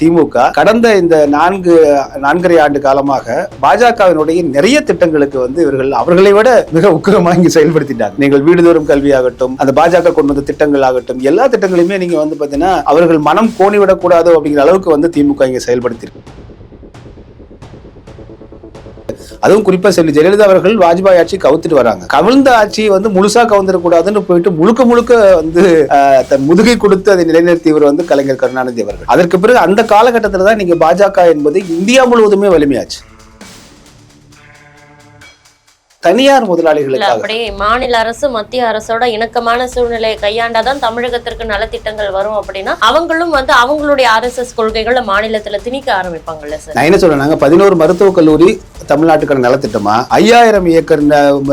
திமுக கடந்த இந்த நான்கு நான்கரை ஆண்டு காலமாக பாஜகவினுடைய நிறைய திட்டங்களுக்கு வந்து இவர்கள் அவர்களை விட மிக உக்கிரமாக இங்கு செயல்படுத்திட்டாங்க. நீங்கள் வீடுதோறும் கல்வியாகட்டும் அந்த பாஜக கொண்டு வந்த திட்டங்கள் ஆகட்டும் எல்லா திட்டங்களையுமே நீங்க வந்து பாத்தீங்கன்னா அவர்கள் மனம் கோணிவிடக்கூடாது அப்படிங்கிற அளவுக்கு வந்து திமுக இங்க செயல்படுத்தியிருக்கு அதுவும் குறிப்பா செல்வி ஜெயலலிதா அவர்கள் வாஜ்பாய் ஆட்சி கவுத்துட்டு வராங்க. கவிழ்ந்த ஆட்சியை வந்து முழுசா கவுந்துடக்கூடாதுன்னு போயிட்டு முழுக்க முழுக்க வந்து ஆஹ், தன் முதுகை கொடுத்து அதை நிலைநிறுத்தியவர் வந்து கலைஞர் கருணாநிதி அவர்கள். அதற்கு பிறகு அந்த காலகட்டத்தில் தான் நீங்க பாஜக என்பது இந்தியா முழுவதுமே வலிமையாச்சு. தனியார் இல்ல முதலாளிகளுக்காக அப்படி மாநில அரசு மத்திய அரசோட இணக்கமான சூழ்நிலையை கையாண்டாதான் தமிழகத்திற்கு நலத்திட்டங்கள் வரும் அப்படின்னா அவங்களும் வந்து அவங்களுடைய ஆர்எஸ்எஸ் கொள்கைகளை மாநிலத்துல திணிக்க ஆரம்பிப்பாங்கல்ல சார்? நான் என்ன சொல்றேன் நாங்க பதினோரு மருத்துவக் கல்லூரி தமிழ்நாட்டுக்கான நலத்திட்டமா ஐயாயிரம் ஏக்கர்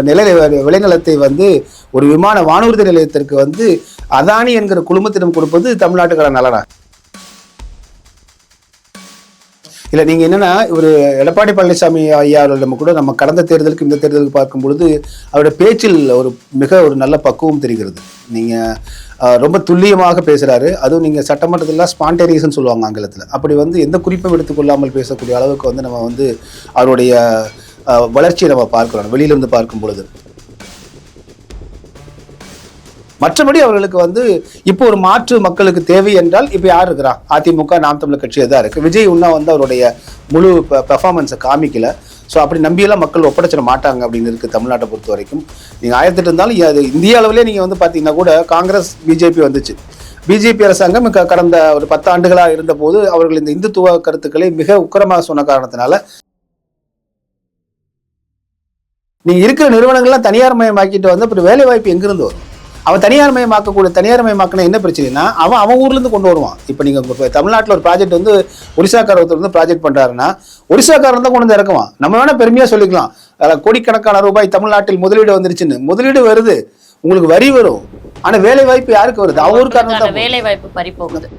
நில விளைநிலத்தை வந்து ஒரு விமான வானூர்தி நிலையத்திற்கு வந்து அதானி என்கிற குழுமத்திடம் கொடுப்பது தமிழ்நாட்டுக்கான நலனா? இல்லை நீங்கள் என்னென்னா ஒரு எடப்பாடி பழனிசாமி ஐயா கூட நம்ம கடந்த தேர்தலுக்கு இந்த தேர்தலுக்கு பார்க்கும் பொழுது அவருடைய பேச்சில் ஒரு மிக ஒரு நல்ல பக்குவம் தெரிகிறது. நீங்கள் ரொம்ப துல்லியமாக பேசுகிறாரு அதுவும் நீங்கள் சட்டமன்றத்தில் ஸ்பான்டேரியஸ்ன்னு சொல்லுவாங்க ஆங்கிலத்தில். அப்படி வந்து எந்த குறிப்பும் எடுத்துக்கொள்ளாமல் பேசக்கூடிய அளவுக்கு வந்து நம்ம வந்து அவருடைய வளர்ச்சியை நம்ம பார்க்குறோம். வெளியிலிருந்து பார்க்கும் பொழுது மற்றபடி அவர்களுக்கு வந்து இப்போ ஒரு மாற்று மக்களுக்கு தேவை என்றால் இப்போ யார் இருக்கிறா? அதிமுக நாம் தமிழர் கட்சியாக தான் இருக்கு. விஜய் இன்னும் வந்து அவருடைய முழு பெர்ஃபார்மன்ஸை காமிக்கல. ஸோ அப்படி நம்பியெல்லாம் மக்கள் ஒப்படைச்சிட மாட்டாங்க அப்படின்னு இருக்கு தமிழ்நாட்டை பொறுத்த வரைக்கும். நீங்கள் ஆயிரத்தெட்டு இருந்தாலும் அது இந்திய அளவிலே நீங்கள் வந்து பார்த்தீங்கன்னா கூட காங்கிரஸ் பிஜேபி வந்துச்சு. பிஜேபி அரசாங்கம் கடந்த ஒரு பத்து ஆண்டுகளாக இருந்தபோது அவர்கள் இந்த இந்துத்துவ கருத்துக்களை மிக உக்கரமாக சொன்ன காரணத்தினால நீங்கள் இருக்கிற நிறுவனங்கள்லாம் தனியார் மயமாக்கிட்டு வந்து அப்புறம் வேலைவாய்ப்பு எங்கிருந்து வரும்? அவன் தனியார் மயமாக்கக்கூடிய தனியார் மயமாக்கின என்ன பிரச்சனைனா அவன் அவன் ஊர்ல இருந்து கொண்டு வருவான். இப்போ நீங்க இப்ப தமிழ்நாட்டில் ஒரு ப்ராஜெக்ட் வந்து ஒரிசாக்கார ஒருத்தர் வந்து ப்ராஜெக்ட் பண்றாருன்னா ஒரிசாக்காரன் தான் கொண்டு வந்து இறக்குவான். நம்ம வேணா பெருமையா சொல்லிக்கலாம். கோடிக்கணக்கான ரூபாய் தமிழ்நாட்டில் முதலீடு வந்துருச்சுன்னு. முதலீடு வருது. உங்களுக்கு வரி வரும். ஆனா வேலை வாய்ப்பு யாருக்கு வருது? தான் வேலை வாய்ப்பு பறி போகுது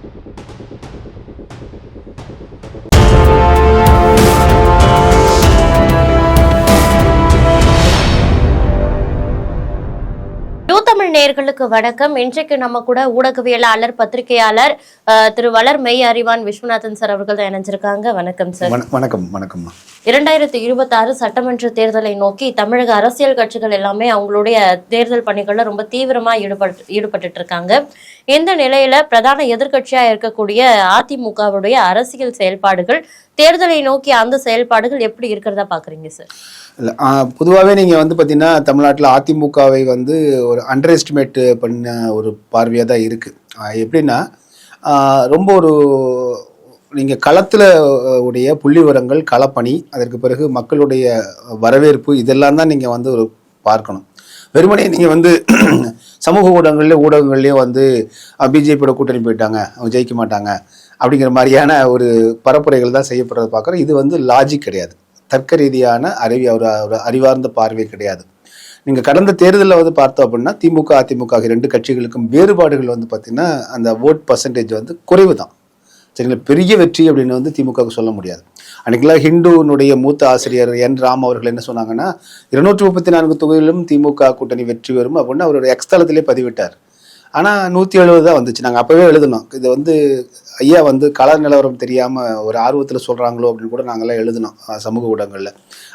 நேயர்களுக்கு வணக்கம். இன்றைக்கு நம்ம கூட ஊடகவியலாளர் பத்திரிகையாளர் திரு வளர் மெய் அறிவான் விஸ்வநாதன் சார் அவர்கள் தான் இணைஞ்சிருக்காங்க. வணக்கம் சார். வணக்கம் வணக்கம் இரண்டாயிரத்தி இருபத்தி இருபத்தாறு சட்டமன்ற தேர்தலை நோக்கி தமிழக அரசியல் கட்சிகள் எல்லாமே அவங்களுடைய தேர்தல் பணிகளில் ரொம்ப தீவிரமா ஈடுபட்டு ஈடுபட்டு இருக்காங்க இந்த நிலையில பிரதான எதிர்க்கட்சியா இருக்கக்கூடிய அதிமுகவுடைய அரசியல் செயல்பாடுகள் தேர்தலை நோக்கி அந்த செயல்பாடுகள் எப்படி இருக்கிறதா பாக்குறீங்க சார்? பொதுவாகவே நீங்கள் வந்து பார்த்தீங்கன்னா தமிழ்நாட்டில் அதிமுகவை வந்து ஒரு அண்டர் எஸ்டிமேட் பண்ண ஒரு பார்வையாக தான் இருக்குது எப்படின்னா ரொம்ப ஒரு நீங்கள் களத்தில் உடைய புள்ளி விவரங்கள் களப்பணி அதற்கு பிறகு மக்களுடைய வரவேற்பு இதெல்லாம் தான் நீங்கள் வந்து ஒரு பார்க்கணும். வெறுமனே நீங்கள் வந்து சமூக ஊடகங்கள்லேயே ஊடகங்கள்லேயே வந்து பிஜேபியோட கூட்டணி போயிட்டாங்க அவங்க ஜெயிக்க மாட்டாங்க அப்படிங்கிற மாதிரியான ஒரு பரப்புரைகள் தான் செய்யப்படுறத பார்க்குறோம். இது வந்து லாஜிக் கிடையாது. தர்க்க ரீதியான அறிவி ஒரு அறிவார்ந்த பார்வை கிடையாது. நீங்கள் கடந்த தேர்தலில் வந்து பார்த்தோம் அப்படின்னா திமுக அதிமுக ஆகிய ரெண்டு கட்சிகளுக்கும் வேறுபாடுகள் வந்து பார்த்திங்கன்னா அந்த ஓட் பர்சன்டேஜ் வந்து குறைவு தான். சரிங்களா பெரிய வெற்றி அப்படின்னு வந்து திமுகவுக்கு சொல்ல முடியாது. அன்றைக்கெல்லாம் ஹிந்துனுடைய மூத்த ஆசிரியர் என் ராம் அவர்கள் என்ன சொன்னாங்கன்னா இருநூற்றி முப்பத்தி நான்கு தொகுதியிலும் திமுக கூட்டணி வெற்றி வரும் அப்படின்னு அவருடைய எக்ஸ்தலத்திலே பதிவிட்டார். ஆனால் நூற்றி எழுபது தான் வந்துச்சு. நாங்கள் அப்போவே எழுதினோம். இது வந்து ஐயா வந்து கள நிலவரம் தெரியாமல் ஒரு ஆர்வத்தில் சொல்கிறாங்களோ அப்படின்னு கூட நாங்கள்லாம் எழுதினோம் சமூக ஊடகங்களில்.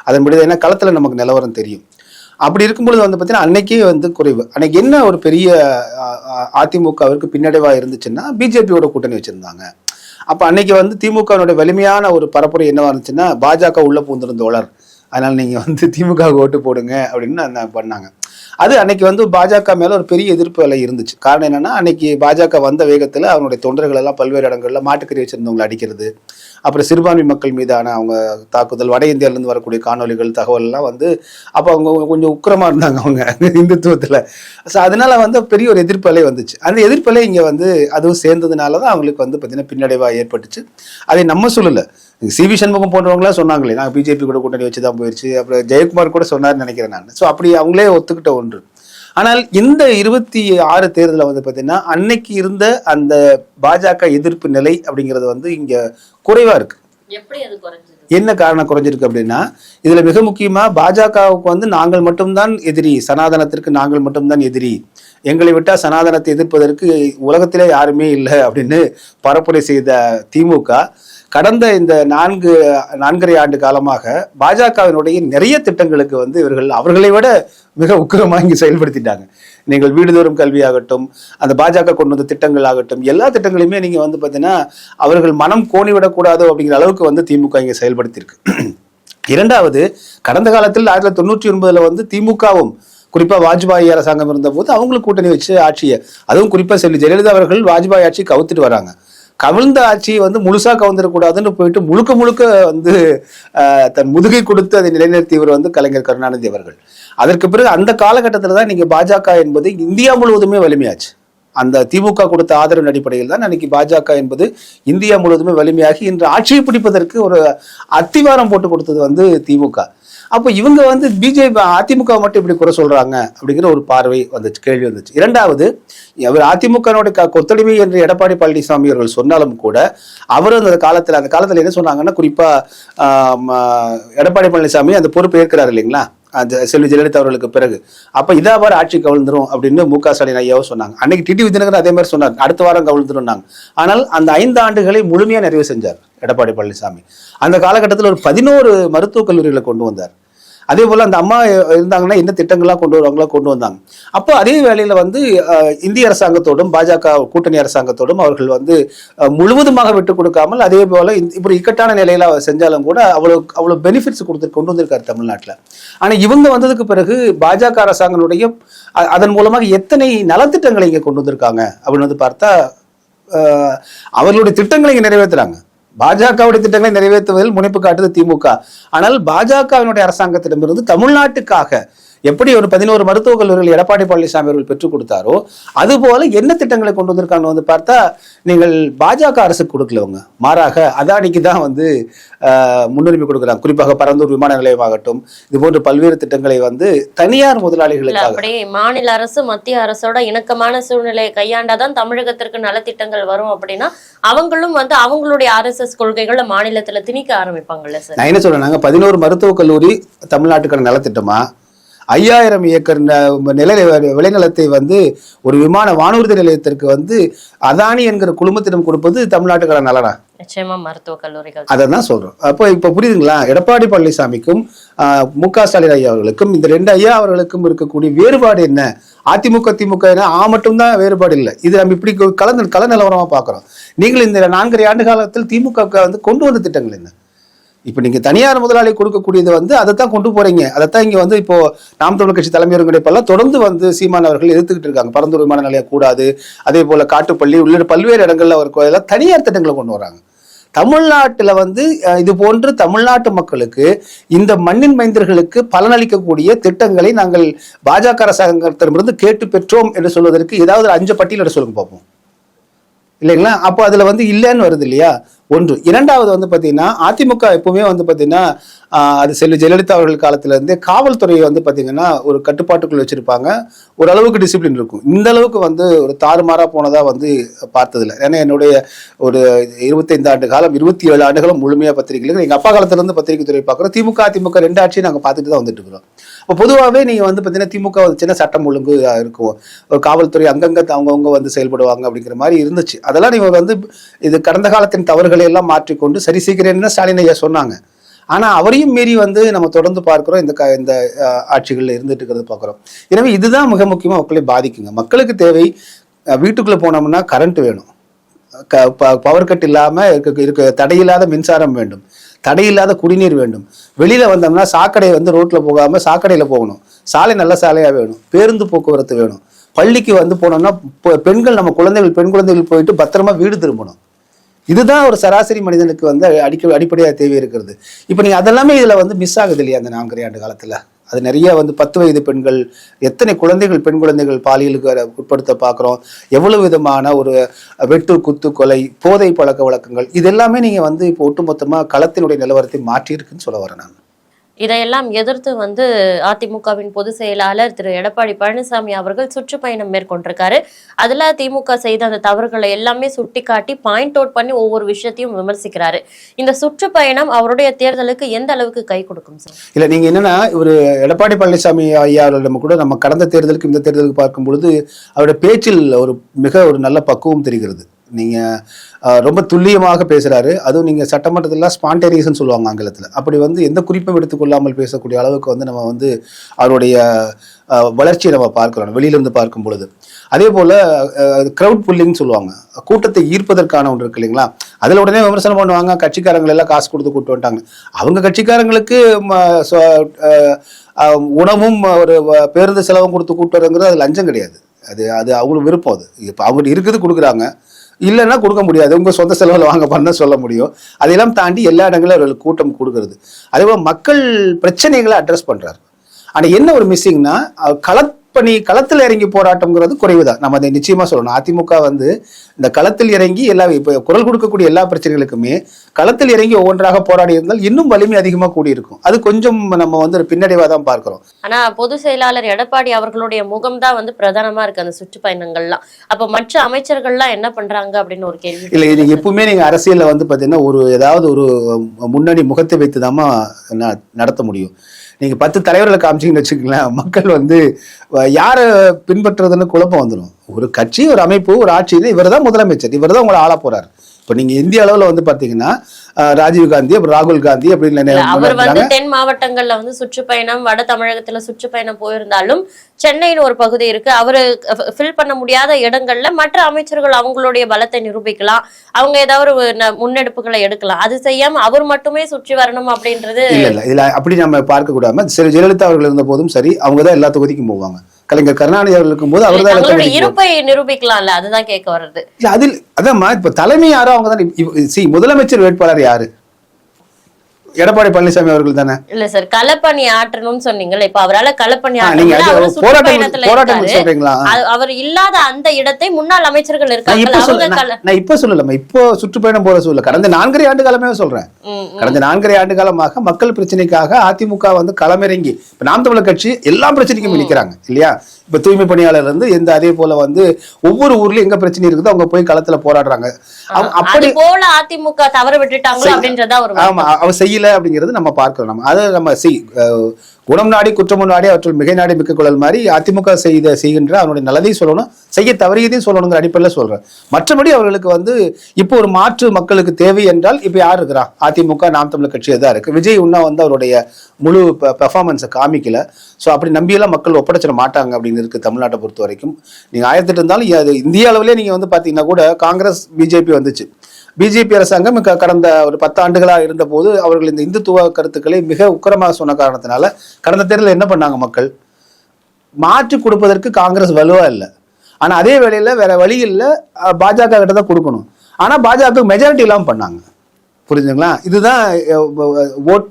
அதன்படி ஏன்னா களத்தில் நமக்கு நிலவரம் தெரியும். அப்படி இருக்கும்பொழுது வந்து பார்த்தீங்கன்னா அன்னைக்கே வந்து குறைவு. அன்னைக்கு என்ன ஒரு பெரிய அதிமுகவிற்கு பின்னடைவாக இருந்துச்சுன்னா பிஜேபியோட கூட்டணி வச்சுருந்தாங்க. அப்போ அன்னைக்கு வந்து திமுகவினுடைய வலிமையான ஒரு பரப்புரை என்னவா இருந்துச்சுன்னா பாஜக உள்ள பூந்திருந்தோழர் அதனால நீங்க வந்து திமுக ஓட்டு போடுங்க அப்படின்னு அந்த பண்ணாங்க. அது அன்னைக்கு வந்து பாஜக மேல ஒரு பெரிய எதிர்ப்பு எல்லாம் இருந்துச்சு. காரணம் என்னன்னா அன்னைக்கு பாஜக வந்த வேகத்துல அவனுடைய தொண்டர்கள் எல்லாம் பல்வேறு இடங்கள்ல மாட்டுக்கறி வச்சிருந்தவங்களை அடிக்கிறது. அப்புறம் சிறுபான்மை மக்கள் மீதான அவங்க தாக்குதல் வட இந்தியாவிலேருந்து வரக்கூடிய காணொலிகள் தகவலெல்லாம் வந்து அப்போ அவங்க கொஞ்சம் உக்கிரமாக இருந்தாங்க அவங்க இந்துத்துவத்தில். ஸோ அதனால வந்து பெரிய ஒரு எதிர்ப்பலை வந்துச்சு. அந்த எதிர்ப்பலை இங்கே வந்து அதுவும் சேர்ந்ததுனால தான் அவங்களுக்கு வந்து பார்த்தீங்கன்னா பின்னடைவாக ஏற்பட்டுச்சு. அதை நம்ம சொல்லலை. சி வி சண்முகம் போன்றவங்களாம் சொன்னாங்களே நாங்கள் பிஜேபி கூட கூட்டணி வச்சு தான் போயிடுச்சு அப்புறம் ஜெயக்குமார் கூட சொன்னார்னு நினைக்கிறேன் நான். ஸோ அப்படி அவங்களே ஒத்துக்கிட்ட ஒன்று. ஆனால் இந்த இருபத்தி ஆறு தேர்தலில் வந்து பார்த்தீங்கன்னா அன்னைக்கு இருந்த அந்த பாஜக எதிர்ப்பு நிலை அப்படிங்கிறது வந்து இங்க குறைவா இருக்கு. என்ன காரணம் குறைஞ்சிருக்கு அப்படின்னா இதுல மிக முக்கியமா பாஜகவுக்கு வந்து நாங்கள் மட்டும்தான் எதிரி சனாதனத்திற்கு நாங்கள் மட்டும்தான் எதிரி. எங்களை விட்டா சனாதனத்தை எதிர்ப்பதற்கு உலகத்திலே யாருமே இல்லை அப்படின்னு பரப்புரை செய்த திமுக. கடந்த இந்த நான்கு நான்கரை ஆண்டு காலமாக பாஜகவினுடைய நிறைய திட்டங்களுக்கு வந்து இவர்கள் அவர்களை விட மிக உக்கிரமாக இங்கு செயல்படுத்திட்டாங்க. நீங்கள் வீடுதோறும் கல்வியாகட்டும் அந்த பாஜக கொண்டு வந்த திட்டங்கள் ஆகட்டும் எல்லா திட்டங்களையுமே நீங்க வந்து பார்த்தீங்கன்னா அவர்கள் மனம் கோணி விடக்கூடாதோ அப்படிங்கிற அளவுக்கு வந்து திமுக இங்கே செயல்படுத்தியிருக்கு. இரண்டாவது கடந்த காலத்தில் ஆயிரத்தி தொள்ளாயிரத்தி தொண்ணூற்றி ஒன்பதுல வந்து திமுகவும் குறிப்பா வாஜ்பாய் அரசாங்கம் இருந்தபோது அவங்களுக்கு கூட்டணி வச்சு ஆட்சியை அதுவும் குறிப்பா செல்வி ஜெயலலிதா அவர்கள் வாஜ்பாய் ஆட்சி கவுத்துட்டு வராங்க. கவிழ்ந்த ஆட்சியை வந்து முழுசா கவிழ்ந்துடக்கூடாதுன்னு போயிட்டு முழுக்க முழுக்க வந்து தன் முதுகை கொடுத்து அதை நிலைநிறுத்தியவர் வந்து கலைஞர் கருணாநிதி அவர்கள். அதற்கு பிறகு அந்த காலகட்டத்தில் தான் நீங்க பாஜக என்பது இந்தியா முழுவதுமே வலிமையாச்சு. அந்த திமுக கொடுத்த ஆதரவின் அடிப்படையில் தான் அன்னைக்கு பாஜக என்பது இந்தியா முழுவதுமே வலிமையாகி இன்று ஆட்சியை பிடிப்பதற்கு ஒரு அத்திவாரம் போட்டு கொடுத்தது வந்து திமுக. அப்போ இவங்க வந்து பிஜேபி அதிமுக மட்டும் இப்படி குறை சொல்றாங்க அப்படிங்கிற ஒரு பார்வை வந்துச்சு கேள்வி வந்துச்சு. இரண்டாவது அவர் அதிமுகனுடைய க- கொத்தடிமை என்று எடப்பாடி பழனிசாமி அவர்கள் சொன்னாலும் கூட அவர் அந்த காலத்தில் அந்த காலத்தில் என்ன சொன்னாங்கன்னா குறிப்பா எடப்பாடி பழனிசாமி அந்த பொறுப்பு ஏற்கிறார் இல்லைங்களா? அந்த செல்வி ஜெயலலிதா அவர்களுக்கு பிறகு. அப்போ இதா வாரம் ஆட்சி கவிழ்ந்துரும் அப்படின்னு மு க ஸ்டாலின் ஐயாவும் சொன்னாங்க. அன்னைக்கு டிடி விஜயநகர் அதே மாதிரி சொன்னார். அடுத்த வாரம் கவிழ்ந்துரும்னாங்க. ஆனால் அந்த ஐந்து ஆண்டுகளை முழுமையாக நிறைவு செஞ்சார். எடப்பாடி பழனிசாமி. அந்த காலகட்டத்தில் ஒரு பதினோரு மருத்துவக் கல்லூரிகளை கொண்டு வந்தார். அதே போல் அந்த அம்மா இருந்தாங்கன்னா என்ன திட்டங்கள்லாம் கொண்டு வருவாங்களா கொண்டு வந்தாங்க. அப்போ அதே வேலையில் வந்து இந்திய அரசாங்கத்தோடும் பாஜக கூட்டணி அரசாங்கத்தோடும் அவர்கள் வந்து முழுவதுமாக விட்டு கொடுக்காமல் அதே போல இப்படி இக்கட்டான நிலையில அவர் செஞ்சாலும் கூட அவ்வளோ அவ்வளோ பெனிஃபிட்ஸ் கொடுத்து கொண்டு வந்திருக்காரு தமிழ்நாட்டில். ஆனால் இவங்க வந்ததுக்கு பிறகு பாஜக அரசாங்கனுடைய அதன் மூலமாக எத்தனை நலத்திட்டங்களை இங்கே கொண்டு வந்திருக்காங்க அப்படின்னு வந்து பார்த்தா அவர்களுடைய திட்டங்களை இங்கே நிறைவேற்றுறாங்க பாஜகவுடைய திட்டங்களை நிறைவேற்றுவதில் முனைப்பு காட்டுது திமுக. ஆனால் பாஜகவினுடைய அரசாங்கத்திடமிருந்து தமிழ்நாட்டுக்காக எப்படி ஒரு பதினோரு மருத்துவக் கல்லூரிகள் எடப்பாடி பழனிசாமி அவர்கள் பெற்றுக் கொடுத்தாரோ அதுபோல என்ன திட்டங்களை கொண்டு வந்திருக்காங்க வந்து பார்த்தா நீங்கள் பாஜக அரசுக்கு கொடுக்கலவங்க. மாறாக அதானிக்கு தான் வந்து முன்னுரிமை கொடுக்குறாங்க. குறிப்பாக பரந்தூர் விமான நிலையமாகட்டும் இது போன்ற பல்வேறு திட்டங்களை வந்து தனியார் இல்ல முதலாளிகளுக்காக. அப்படி மாநில அரசு மத்திய அரசோட இணக்கமான சூழ்நிலையை கையாண்டாதான் தமிழகத்திற்கு நலத்திட்டங்கள் வரும் அப்படின்னா அவங்களும் வந்து அவங்களுடைய ஆர்எஸ்எஸ் கொள்கைகளை மாநிலத்துல திணிக்க ஆரம்பிப்பாங்கல்ல சார்? நான் என்ன சொல்றேன் நாங்க பதினோரு மருத்துவக் கல்லூரி தமிழ்நாட்டுக்கான நலத்திட்டமா ஐயாயிரம் ஏக்கர் நில விளைநிலத்தை வந்து ஒரு விமான வானூர்தி நிலையத்திற்கு வந்து அதானி என்கிற குழுமத்திடம் கொடுப்பது தமிழ்நாட்டுக்கான நலனா? நிச்சயமா மருத்துவக் கல்லூரிகள். அதை தான் சொல்றோம். அப்போ இப்போ புரியுதுங்களா? எடப்பாடி பழனிசாமிக்கும் மு க ஸ்டாலின் ஐயா அவர்களுக்கும் இந்த ரெண்டு ஐயா அவர்களுக்கும் இருக்கக்கூடிய வேறுபாடு என்ன? அதிமுக திமுக என்ன ஆ மட்டும்தான் வேறுபாடு இல்லை. இது நம்ம இப்படி கலந்து கல நிலவரமா பார்க்குறோம். நீங்கள் இந்த நான்கரை ஆண்டு காலத்தில் திமுக வந்து கொண்டு வந்த திட்டங்கள் என்ன? இப்போ நீங்கள் தனியார் முதலாளி கொடுக்கக்கூடியது வந்து அதை தான் கொண்டு அதை தான் இங்கே வந்து இப்போ நாம் தமிழ் கட்சி தலைமையரங்கடைப்பெல்லாம் தொடர்ந்து வந்து சீமான் அவர்கள் எதிர்த்துக்கிட்டு இருக்காங்க. பரந்தூர் விமான நிலையம் கூடாது. அதே போல் காட்டுப்பள்ளி உள்ளிட்ட பல்வேறு இடங்களில் ஒரு கோயில தனியார் திட்டங்களை கொண்டு வராங்க. தமிழ்நாட்டில் வந்து இது போன்று தமிழ்நாட்டு மக்களுக்கு இந்த மண்ணின் மைந்தர்களுக்கு பலனளிக்கக்கூடிய திட்டங்களை நாங்கள் பாஜக அரசாங்கத்திடமிருந்து கேட்டு பெற்றோம் என்று சொல்வதற்கு ஏதாவது அஞ்சு பட்டியலிட சொல்லுங்க பார்ப்போம் இல்லைங்களா? அப்போ அதில் வந்து இல்லைன்னு வருது இல்லையா? ஒன்று. இரண்டாவது வந்து பார்த்தீங்கன்னா அதிமுக எப்பவுமே வந்து பார்த்தீங்கன்னா அது செல்வி ஜெயலலிதா அவர்கள் காலத்திலேருந்தே காவல்துறையை வந்து பார்த்தீங்கன்னா ஒரு கட்டுப்பாட்டுக்குள் வச்சுருப்பாங்க. ஒரு அளவுக்கு டிசிப்ளின் இருக்கும். இந்த அளவுக்கு வந்து ஒரு தாறுமாறாக போனதாக வந்து பார்த்ததில்ல. ஏன்னா என்னுடைய ஒரு இருபத்தைந்து ஆண்டு காலம் இருபத்தி ஏழு ஆண்டுகளும் முழுமையாக பத்திரிகைகள் எங்கள் அப்பா காலத்திலேருந்து பத்திரிகை துறை பார்க்குறோம். திமுக அதிமுக ரெண்டு ஆட்சியும் நாங்கள் பார்த்துட்டு தான் வந்துட்டு இருக்கிறோம். இப்போ பொதுவாகவே நீங்கள் வந்து பார்த்தீங்கன்னா திமுக சின்ன சட்டம் ஒழுங்கு இருக்கும். ஒரு காவல்துறை அங்கங்கே அவங்கவுங்க வந்து செயல்படுவாங்க அப்படிங்கிற மாதிரி இருந்துச்சு. அதெல்லாம் நீங்கள் வந்து இது கடந்த காலத்தின் தவறுகள் எல்லாம் மாற்றிக்கொண்டு சரி செய்கிறேன்னு ஸ்டாலின் ஐயா சொன்னாங்க. ஆனால் அவரையும் மீறி வந்து நம்ம தொடர்ந்து பார்க்குறோம். இந்த க- இந்த ஆட்சிகளில் இருந்துட்டு இருக்கிறத பார்க்குறோம். எனவே இதுதான் மிக முக்கியமாக மக்களை பாதிக்குங்க. மக்களுக்கு தேவை வீட்டுக்குள்ளே போனோம்னா கரண்ட் வேணும். க பவர் கட் இல்லாமல் இருக்க இருக்க தடையில்லாத மின்சாரம் வேண்டும். தடையில்லாத குடிநீர் வேண்டும். வெளியில் வந்தோம்னா சாக்கடை வந்து ரோட்டில் போகாமல் சாக்கடையில் போகணும். சாலை நல்ல சாலையாக வேணும். பேருந்து போக்குவரத்து வேணும். பள்ளிக்கு வந்து போனோம்னா பெண்கள் நம்ம குழந்தைகள் பெண் குழந்தைகள் போயிட்டு பத்திரமா வீடு திரும்பணும். இதுதான் ஒரு சராசரி மனிதனுக்கு வந்து அடிக்க அடிப்படையாக தேவை இருக்கிறது. இப்போ நீங்கள் அதெல்லாமே இதில் வந்து மிஸ் ஆகுது இல்லையா அந்த நான்கரை ஆண்டு காலத்தில்? அது நிறைய வந்து பத்து வயது பெண்கள் எத்தனை குழந்தைகள் பெண் குழந்தைகள் பாலியலுக்கு உட்படுத்த பார்க்குறோம். எவ்வளவு விதமான ஒரு வெட்டு குத்து கொலை போதை பழக்க வழக்கங்கள் இது எல்லாமே வந்து இப்போ ஒட்டுமொத்தமாக களத்தினுடைய நிலவரத்தை மாற்றியிருக்குன்னு சொல்ல வரேன் நான். இதையெல்லாம் எதிர்த்து வந்து அதிமுகவின் பொதுச் செயலாளர் திரு எடப்பாடி பழனிசாமி அவர்கள் சுற்றுப்பயணம் மேற்கொண்டிருக்காரு. அதுல திமுக செய்த அந்த தவறுகளை எல்லாமே சுட்டிக்காட்டி பாயிண்ட் அவுட் பண்ணி ஒவ்வொரு விஷயத்தையும் விமர்சிக்கிறாரு. இந்த சுற்றுப்பயணம் அவருடைய தேர்தலுக்கு எந்த அளவுக்கு கை கொடுக்கும் சார்? இல்ல நீங்க என்னன்னா ஒரு எடப்பாடி பழனிசாமி ஐயா அவர்களிடம் கூட நம்ம கடந்த தேர்தலுக்கு இந்த தேர்தலுக்கு பார்க்கும் பொழுது அவருடைய பேச்சில் ஒரு மிக ஒரு நல்ல பக்குவம் தெரிகிறது. நீங்கள் ரொம்ப துல்லியமாக பேசுகிறாரு அதுவும் நீங்கள் சட்டமன்றத்தில் ஸ்பான்டேரியஸ்ன்னு சொல்லுவாங்க ஆங்கிலத்தில். அப்படி வந்து எந்த குறிப்பும் எடுத்துக்கொள்ளாமல் பேசக்கூடிய அளவுக்கு வந்து நம்ம வந்து அவருடைய வளர்ச்சியை நம்ம பார்க்குறோம். வெளியிலேருந்து பார்க்கும் பொழுது அதே போல் க்ரௌட் புல்லிங்னு சொல்லுவாங்க. கூட்டத்தை ஈர்ப்பதற்கான ஒன்று இருக்கு இல்லைங்களா? அதில் உடனே விமர்சனம் பண்ணுவாங்க. கட்சிக்காரங்களெல்லாம் காசு கொடுத்து கூட்டு வந்துட்டாங்க. அவங்க கட்சிக்காரங்களுக்கு உணவும் ஒரு பேருந்து செலவும் கொடுத்து கூட்டு வரங்கிறது அது லஞ்சம் கிடையாது. அது அது அவங்களுக்கு விருப்பம் அது. இப்போ அவங்க இருக்குது கொடுக்குறாங்க. இல்லைன்னா கொடுக்க முடியாது. உங்கள் சொந்த செலவில் வாங்க பண்ண சொல்ல முடியும். அதையெல்லாம் தாண்டி எல்லா இடங்களும் அவர்களுக்கு கூட்டம் கொடுக்கறது. அதே போல் மக்கள் பிரச்சனைகளை அட்ரஸ் பண்ணுறாரு ஆனால் என்ன ஒரு மிஸ்ஸிங்னா களப்பணி களத்தில் இறங்கி போராட்டம்ங்கிறது குறைவு தான் நம்ம அதை நிச்சயமாக சொல்லணும். அதிமுக வந்து இந்த களத்தில் இறங்கி எல்லா இப்போ குரல் கொடுக்கக்கூடிய எல்லா பிரச்சனைகளுக்குமே களத்தில் இறங்கி ஒவ்வொன்றாக போராடி இருந்தால் இன்னும் வலிமை அதிகமாக கூடியிருக்கும். அது கொஞ்சம் நம்ம வந்து ஒரு பின்னடைவாக தான் பார்க்கிறோம். ஆனா பொதுச் செயலாளர் எடப்பாடி அவர்களுடைய முகம் தான் வந்து பிரதானமா இருக்கு அந்த சுற்றுப்பயணங்கள்லாம். அப்ப மற்ற அமைச்சர்கள்லாம் என்ன பண்றாங்க அப்படின்னு ஒரு கேள்வி. இல்லை நீங்க எப்பவுமே நீங்க அரசியல்ல வந்து பாத்தீங்கன்னா ஒரு ஏதாவது ஒரு முன்னணி முகத்தை வைத்து நடத்த முடியும். நீங்க பத்து தலைவர்களை காமிச்சீங்கன்னு வச்சுக்கோங்களேன் மக்கள் வந்து யாரை பின்பற்றுறதுன்னு குழப்பம் வந்துடும் ஒரு கட்சி ஒரு அமைப்பு ஒரு ஆட்சியில் இவர் தான் முதலமைச்சர் இவர் தான் உங்களை ஆள போறாரு. இப்போ நீங்க இந்திய அளவில் வந்து பார்த்தீங்கன்னா ராஜீவ் காந்தி அப்புறம் ராகுல் காந்தி அப்படின்னு அவர் வந்து. தென் மாவட்டங்கள்ல வந்து சுற்றுப்பயணம் வட தமிழகத்துல சுற்றுப்பயணம் போயிருந்தாலும் சென்னைன்னு ஒரு பகுதி இருக்கு. அவரு ஃபில் பண்ண முடியாத இடங்கள்ல மற்ற அமைச்சர்கள் அவங்களுடைய பலத்தை நிரூபிக்கலாம். அவங்க ஏதாவது ஒரு முன்னெடுப்புகளை எடுக்கலாம். அது செய்யாம அவர் மட்டுமே சுற்றி வரணும் அப்படின்றது இல்ல இல்ல இதுல அப்படி நம்ம பார்க்க கூடாம சரி ஜெயலலிதா அவர்கள் இருந்த போதும் சரி அவங்க தான் எல்லா தொகுதிக்கும் போவாங்க. கலைஞர் கருணாநிதி அவர்கள் இருக்கும்போது அவர் தான் இருப்பை நிரூபிக்கலாம்ல அதுதான் கேட்க வர்றது. அதில் அதாம்மா இப்ப தலைமை யாரோ அவங்க தான் முதலமைச்சர் வேட்பாளர் யாரு? எடப்பாடி பழனிசாமி அவர்கள் தானே? இல்ல சார் களப்பணி ஆற்றணும்னு சொன்னீங்கல்ல இப்ப அவரால களப்பணி ஆ, ஆற்ற நீங்க முடியல, அது அவரு அவர் இல்லாத அந்த இடத்தை முன்னாள் அமைச்சர்கள் இருக்காங்க இப்ப சொல்ல அவங்க கள நான் நான் இப்ப சுற்றுப்பயணம் போற சொல்ல கடந்த நான்கரை ஆண்டு காலமே சொல்றேன். கடந்த நான்கரை ஆண்டு காலமாக மக்கள் பிரச்சனைக்காக அதிமுக வந்து களமிறங்கி இப்ப நாம் தமிழர் கட்சி எல்லா பிரச்சனைக்கும் நிக்கிறாங்க இல்லையா? இப்ப தூய்மை பணியாளர் இருந்து எந்த அதே போல வந்து ஒவ்வொரு ஊர்லயும் எங்க பிரச்சனை இருக்குதோ அவங்க போய் களத்துல போராடுறாங்க. அப்படி போல அதிமுக தவற விட்டுட்டாங்களோ அப்படின்றதா ஆமா. அவ செய்யல. அப்படிங்கிறது நம்ம பார்க்கிறோம் நம்ம அதை நம்ம செய் குணம் நாடி குற்றமும் நாடி அவற்றில் மிகை நாடி மிக்க குழல் மாதிரி அதிமுக செய்த செய்கின்ற அவனுடைய நல்லதையும் சொல்லணும் செய்ய தவறியதையும் சொல்லணுங்கிற அடிப்படையில் சொல்கிறேன் மற்றபடி அவர்களுக்கு வந்து இப்போ ஒரு மாற்று மக்களுக்கு தேவை என்றால் இப்போ யார் இருக்கிறா? அதிமுக நாம் தமிழர் கட்சி தான் இருக்கு. விஜய் உண்ணா வந்து அவருடைய முழு பெர்ஃபார்மன்ஸை காமிக்கல. ஸோ அப்படி நம்பியெல்லாம் மக்கள் ஒப்படைச்சிட மாட்டாங்க அப்படின்னு இருக்கு தமிழ்நாட்டை பொறுத்த வரைக்கும். நீங்க ஆயிரத்திட்டு இருந்தாலும் அது இந்திய அளவிலே நீங்கள் வந்து பார்த்தீங்கன்னா கூட காங்கிரஸ் பிஜேபி வந்துச்சு. பிஜேபி அரசாங்கம் கடந்த ஒரு பத்து இருந்தபோது அவர்கள் இந்த இந்துத்துவ கருத்துக்களை மிக உக்கரமாக சொன்ன காரணத்தினால கடந்த தேர்தலில் என்ன பண்ணாங்க மக்கள்? மாற்றி கொடுப்பதற்கு காங்கிரஸ் வலுவா இல்லை. ஆனால் அதே வேளையில் வேற வழி இல்லை பாஜக கிட்ட தான் கொடுக்கணும். ஆனால் பாஜக மெஜாரிட்டி இல்லாமல் பண்ணாங்க. புரிஞ்சுங்களா இதுதான் ஓட்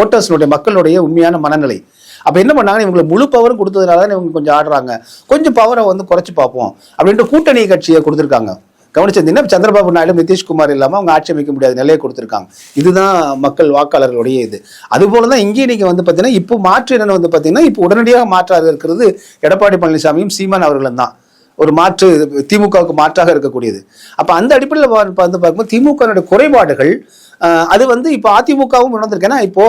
ஓட்டர்ஸ்னுடைய மக்களுடைய உண்மையான மனநிலை. அப்போ என்ன பண்ணாங்க இவங்களுக்கு முழு பவரும் கொடுத்ததுனால தான் இவங்க கொஞ்சம் ஆடுறாங்க. கொஞ்சம் பவரை வந்து குறைச்சி பார்ப்போம் அப்படின்ட்டு கூட்டணி கட்சியை கொடுத்துருக்காங்க. கவனிச்சிருந்தீங்கன்னா சந்திரபாபு நாயுடு நிதிஷ்குமார் இல்லாமல் அவங்க ஆட்சி அமைக்க முடியாத நிலையை கொடுத்துருக்காங்க. இதுதான் மக்கள் வாக்காளர்களுடைய இது. அதுபோல தான் இங்கேயும் நீங்கள் வந்து பார்த்தீங்கன்னா இப்போ மாற்று என்னென்னு வந்து பார்த்தீங்கன்னா இப்போ உடனடியாக மாற்றாக இருக்கிறது எடப்பாடி பழனிசாமியும் சீமான் அவர்களும் தான். ஒரு மாற்று திமுகவுக்கு மாற்றாக இருக்கக்கூடியது. அப்போ அந்த அடிப்படையில் வந்து பார்க்கும்போது திமுகனுடைய குறைபாடுகள் அது வந்து இப்போ அதிமுகவும் உணர்ந்திருக்கு ஏன்னா இப்போ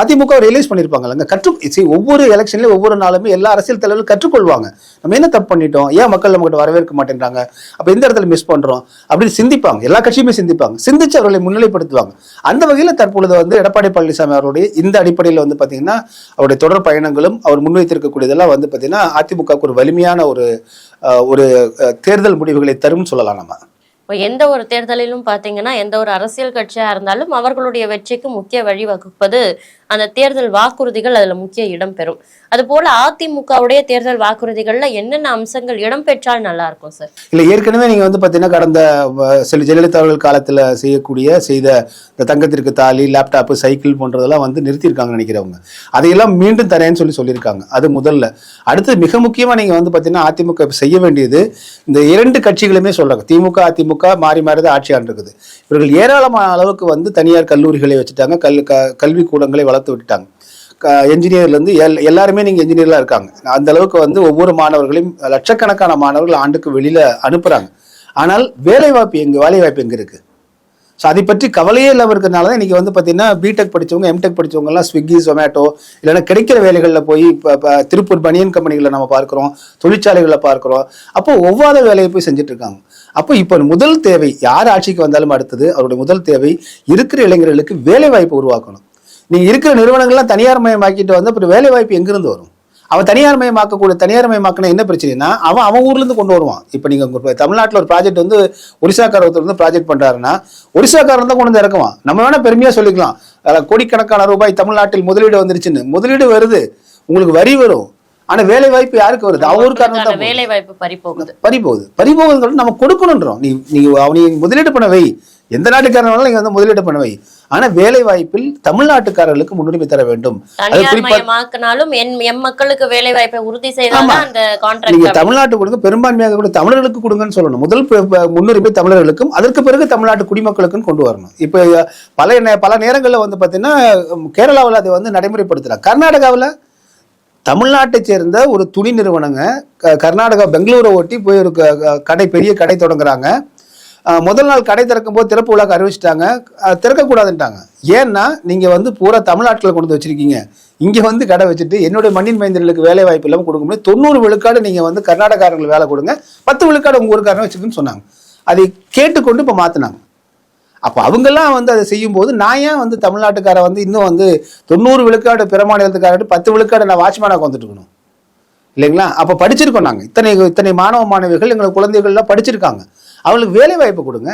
அதிமுக ரியலைஸ் பண்ணியிருப்பாங்கல்ல கற்று ஒவ்வொரு எலெக்ஷன்லேயும் ஒவ்வொரு நாளுமே எல்லா அரசியல் தலைவர்கள் கற்றுக்கொள்வாங்க. நம்ம என்ன தப்பு பண்ணிட்டோம்? ஏன் மக்கள் நம்மகிட்ட வரவேற்க மாட்டேங்கிறாங்க அப்போ எந்த இடத்துல மிஸ் பண்ணுறோம் அப்படின்னு சிந்திப்பாங்க. எல்லா கட்சியுமே சிந்திப்பாங்க. சிந்திச்சு அவர்களை முன்னிலைப்படுத்துவாங்க. அந்த வகையில் தற்பொழுது வந்து எடப்பாடி பழனிசாமி அவருடைய இந்த அடிப்படையில் வந்து பார்த்தீங்கன்னா அவருடைய தொடர் பயணங்களும் அவர் முன்வைத்திருக்கக்கூடியதெல்லாம் வந்து பார்த்தீங்கன்னா அதிமுகவுக்கு ஒரு வலிமையான ஒரு ஒரு தேர்தல் முடிவுகளை தரும்னு சொல்லலாம் நம்ம. இப்போ எந்த ஒரு தேர்தலிலும் பார்த்தீங்கன்னா எந்த ஒரு அரசியல் கட்சியாக இருந்தாலும் அவர்களுடைய வெற்றிக்கு முக்கிய வழி வகுப்பது அந்த தேர்தல் வாக்குறுதிகள் அதுல முக்கிய இடம் பெறும். அது போல அதிமுகவுடைய தேர்தல் வாக்குறுதிகள்ல என்னென்ன அம்சங்கள் இடம்பெற்றால் நல்லா இருக்கும் சார் இல்ல ஏற்கனவே நீங்க வந்து பாத்தீங்கன்னா கடந்த சில ஜெயலலிதா அவர்கள் காலத்துல செய்யக்கூடிய செய்த இந்த தங்கத்திற்கு தாலி லேப்டாப் சைக்கிள் போன்றதெல்லாம் வந்து நிறுத்தியிருக்காங்க நினைக்கிறவங்க. அதையெல்லாம் மீண்டும் தரேன்னு சொல்லி சொல்லியிருக்காங்க. அது முதல்ல. அடுத்து மிக முக்கியமா நீங்க வந்து பாத்தீங்கன்னா அதிமுக செய்ய வேண்டியது இந்த இரண்டு கட்சிகளுமே சொல்றாங்க. திமுக அதிமுக மாறி மாறி தான் ஆட்சி இவர்கள் ஏராளமான அளவுக்கு வந்து தனியார் கல்லூரிகளை வச்சுட்டாங்க. கல் க- கல்வி கூடங்களை வளர்த்து விட்டுட்டாங்க. என்ஜினியர்லேருந்து எல் எல்லாருமே நீங்கள் என்ஜினியர்லாம் இருக்காங்க. அந்த அளவுக்கு வந்து ஒவ்வொரு மாணவர்களையும் லட்சக்கணக்கான மாணவர்கள் ஆண்டுக்கு வெளியில் அனுப்புகிறாங்க ஆனால் வேலைவாய்ப்பு எங்கே வேலைவாய்ப்பு எங்கே இருக்குது ஸோ அதை பற்றி கவலையே இல்லாமல் இருக்கிறதுனால தான் இன்றைக்கி வந்து பார்த்தீங்கன்னா பிடெக் படித்தவங்க எம்டெக் படித்தவங்கலாம் ஸ்விக்கி ஜொமேட்டோ இல்லைன்னா கிடைக்கிற வேலைகளில் போய் இப்போ திருப்பூர் பனியன் கம்பெனிகளை நம்ம பார்க்குறோம் தொழிற்சாலைகளை பார்க்குறோம். அப்போ ஒவ்வாத வேலையை போய் செஞ்சுட்டு இருக்காங்க. அப்போ இப்போ முதல் தேவை யார் ஆட்சிக்கு வந்தாலும் அடுத்தது அவருடைய முதல் தேவை இருக்கிற இளைஞர்களுக்கு வேலைவாய்ப்பு உருவாக்கணும். நீங்கள் இருக்கிற நிறுவனங்கள்லாம் தனியார் மயமாக்கிட்டு வந்து அப்புறம் வேலை வாய்ப்பு எங்கிருந்து வரும்? அவன் தனியார் மயமாக்கக்கூடிய தனியார் மயமாக்கினா என்ன பிரச்சனைனா அவன் அவன் ஊர்ல இருந்து கொண்டு வருவான். இப்போ நீங்க உங்க தமிழ்நாட்டில் ஒரு ப்ராஜெக்ட் வந்து ஒரிசாக்கார ஒருத்தர் வந்து ப்ராஜெக்ட் பண்றாருன்னா ஒரிசாக்காரன் தான் கொண்டு வந்து இறக்குவான். நம்ம வேணா பெருமையா சொல்லிக்கலாம். கோடிக்கணக்கான ரூபாய் தமிழ்நாட்டில் முதலீடு வந்துருச்சுன்னு. முதலீடு வருது. உங்களுக்கு வரி வரும். ஆனா வேலை வாய்ப்பு யாருக்கு வருது? அவன் ஊருக்காரன் தான் வேலை வாய்ப்பு பறி போகுது. பறி போகுது பறி போகுதுங்கிறது நம்ம கொடுக்கணுன்றோம். நீ நீங்க அவனை முதலீடு பண்ண வை. எந்த நாட்டுக்காரனாலும் நீங்க வந்து முதலீடு பண்ண வை. ஆனா வேலை வாய்ப்பில் தமிழ்நாட்டுக்காரர்களுக்கு முன்னுரிமை தர வேண்டும். அது தனியார் குறிப்பா மயமாக்கினாலும் என் எம் மக்களுக்கு வேலை வாய்ப்பை உறுதி செய்தால் ஆமா. அந்த நீங்க கான்ட்ராக்ட் தமிழ்நாட்டு கொடுங்க பெரும்பான்மையாக கூட தமிழர்களுக்கு கொடுங்கன்னு சொல்லணும். முதல் முன்னுரிமை தமிழர்களுக்கும் அதற்கு பிறகு தமிழ்நாட்டு குடிமக்களுக்கும் கொண்டு வரணும். இப்போ பல பல நேரங்களில் வந்து பார்த்தீங்கன்னா கேரளாவில் அதை வந்து நடைமுறைப்படுத்துறாங்க. கர்நாடகாவில் தமிழ்நாட்டை சேர்ந்த ஒரு துணி நிறுவனங்க கர்நாடகா பெங்களூரை ஒட்டி போய் ஒரு கடை பெரிய கடை தொடங்குறாங்க. முதல் நாள் கடை திறக்கும் போது திறப்பு விழாக்கு அறிவிச்சிட்டாங்க. திறக்கக்கூடாதுன்ட்டாங்க. ஏன்னா நீங்கள் வந்து பூரா தமிழ்நாட்டில் கொண்டு வச்சுருக்கீங்க வச்சிருக்கீங்க. இங்கே வந்து கடை வச்சுட்டு என்னுடைய மண்ணின் மைந்தர்களுக்கு வேலை வாய்ப்பு இல்லாமல் கொடுக்க முடியும். தொண்ணூறு விழுக்காடு நீங்கள் வந்து கர்நாடகாரங்களுக்கு வேலை கொடுங்க. பத்து விழுக்காடு உங்கள் ஊருக்காரங்க வச்சுருக்குன்னு சொன்னாங்க. அதை கேட்டுக்கொண்டு இப்போ மாற்றினாங்க அப்போ அவங்கெல்லாம் வந்து அதை செய்யும்போது நான் ஏன் வந்து தமிழ்நாட்டுக்கார வந்து இன்னும் வந்து தொண்ணூறு விழுக்காடு பிற மாநிலத்துக்காரட்டு பத்து விழுக்காடு நான் வாட்ச்மேனாக வந்துட்டு இருக்கணும் இல்லைங்களா? அப்போ படிச்சிருக்கோம் நாங்கள் இத்தனை இத்தனை மாணவ மாணவிகள் எங்களை குழந்தைகள்லாம் படிச்சிருக்காங்க. அவளுக்கு வேலை வாய்ப்பு கொடுங்க.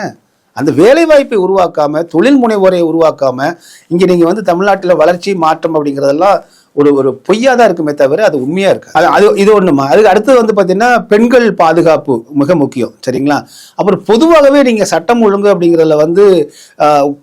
அந்த வேலை வாய்ப்பை உருவாக்காம தொழில் முனைவோரை உருவாக்காம இங்கே நீங்கள் வந்து தமிழ்நாட்டில் வளர்ச்சி மாற்றம் அப்படிங்கிறதெல்லாம் ஒரு ஒரு பொய்யா தான் இருக்குமே தவிர அது உண்மையா இருக்கு அது அது இது ஒண்ணுமா? அதுக்கு அடுத்தது வந்து பார்த்தீங்கன்னா பெண்கள் பாதுகாப்பு மிக முக்கியம். சரிங்களா? அப்புறம் பொதுவாகவே நீங்கள் சட்டம் ஒழுங்கு அப்படிங்கிறதுல வந்து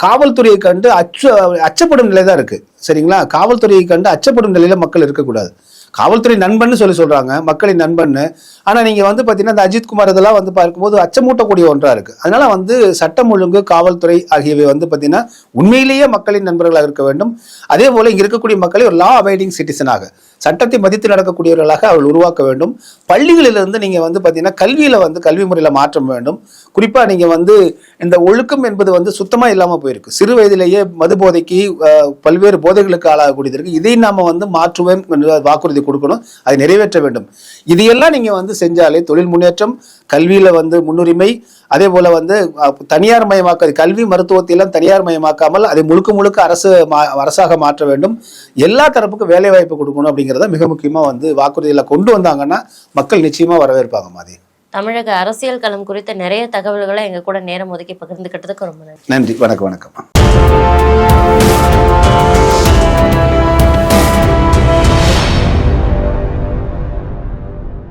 காவல்துறையை கண்டு அச்ச அச்சப்படும் நிலை தான் இருக்கு. சரிங்களா? காவல்துறையை கண்டு அச்சப்படும் நிலையில மக்கள் இருக்கக்கூடாது. காவல்துறை நண்பன் சொல்லி சொல்றாங்க மக்களின் நண்பன்னு. ஆனா நீங்க வந்து பாத்தீங்கன்னா இந்த அஜித் குமார் இதெல்லாம் வந்து பார்க்கும்போது அச்சமூட்டக்கூடிய ஒன்றா இருக்கு. அதனால வந்து சட்டம் ஒழுங்கு காவல்துறை ஆகியவை வந்து பாத்தீங்கன்னா உண்மையிலேயே மக்களின் நண்பர்களாக இருக்க வேண்டும். அதே போல இங்க இருக்கக்கூடிய மக்களை ஒரு லா அவைடிங் சிட்டிசனாக சட்டத்தை மதித்து நடக்கக்கூடியவர்களாக அவள் உருவாக்க வேண்டும். பள்ளிகளிலிருந்து நீங்க வந்து பாத்தீங்கன்னா கல்வியில வந்து கல்வி முறையில மாற்றம் வேண்டும். குறிப்பா நீங்க வந்து இந்த ஒழுக்கம் என்பது வந்து சுத்தமா இல்லாம போயிருக்கு. சிறு வயதிலேயே மது போதைக்கு பல்வேறு போதைகளுக்கு ஆளாகக்கூடியது இருக்கு. இதை நாம வந்து மாற்றுவேன் வாக்குறுதி வாக்குறுதி கொடுக்கணும். அதை நிறைவேற்ற வேண்டும். இதையெல்லாம் நீங்க வந்து செஞ்சாலே தொழில் முன்னேற்றம் கல்வியில வந்து முன்னுரிமை அதே போல வந்து தனியார் மயமாக்க கல்வி மருத்துவத்தை எல்லாம் தனியார் மயமாக்காமல் அதை முழுக்க முழுக்க அரசு அரசாக மாற்ற வேண்டும். எல்லா தரப்புக்கும் வேலை வாய்ப்பு கொடுக்கணும் அப்படிங்கிறத மிக முக்கியமா வந்து வாக்குறுதியில கொண்டு வந்தாங்கன்னா மக்கள் நிச்சயமா வரவேற்பாங்க மாதிரி தமிழக அரசியல் களம் குறித்த நிறைய தகவல்களை எங்க கூட நேரம் ஒதுக்கி பகிர்ந்துக்கிட்டதுக்கு ரொம்ப நன்றி. நன்றி. வணக்கம் வணக்கம்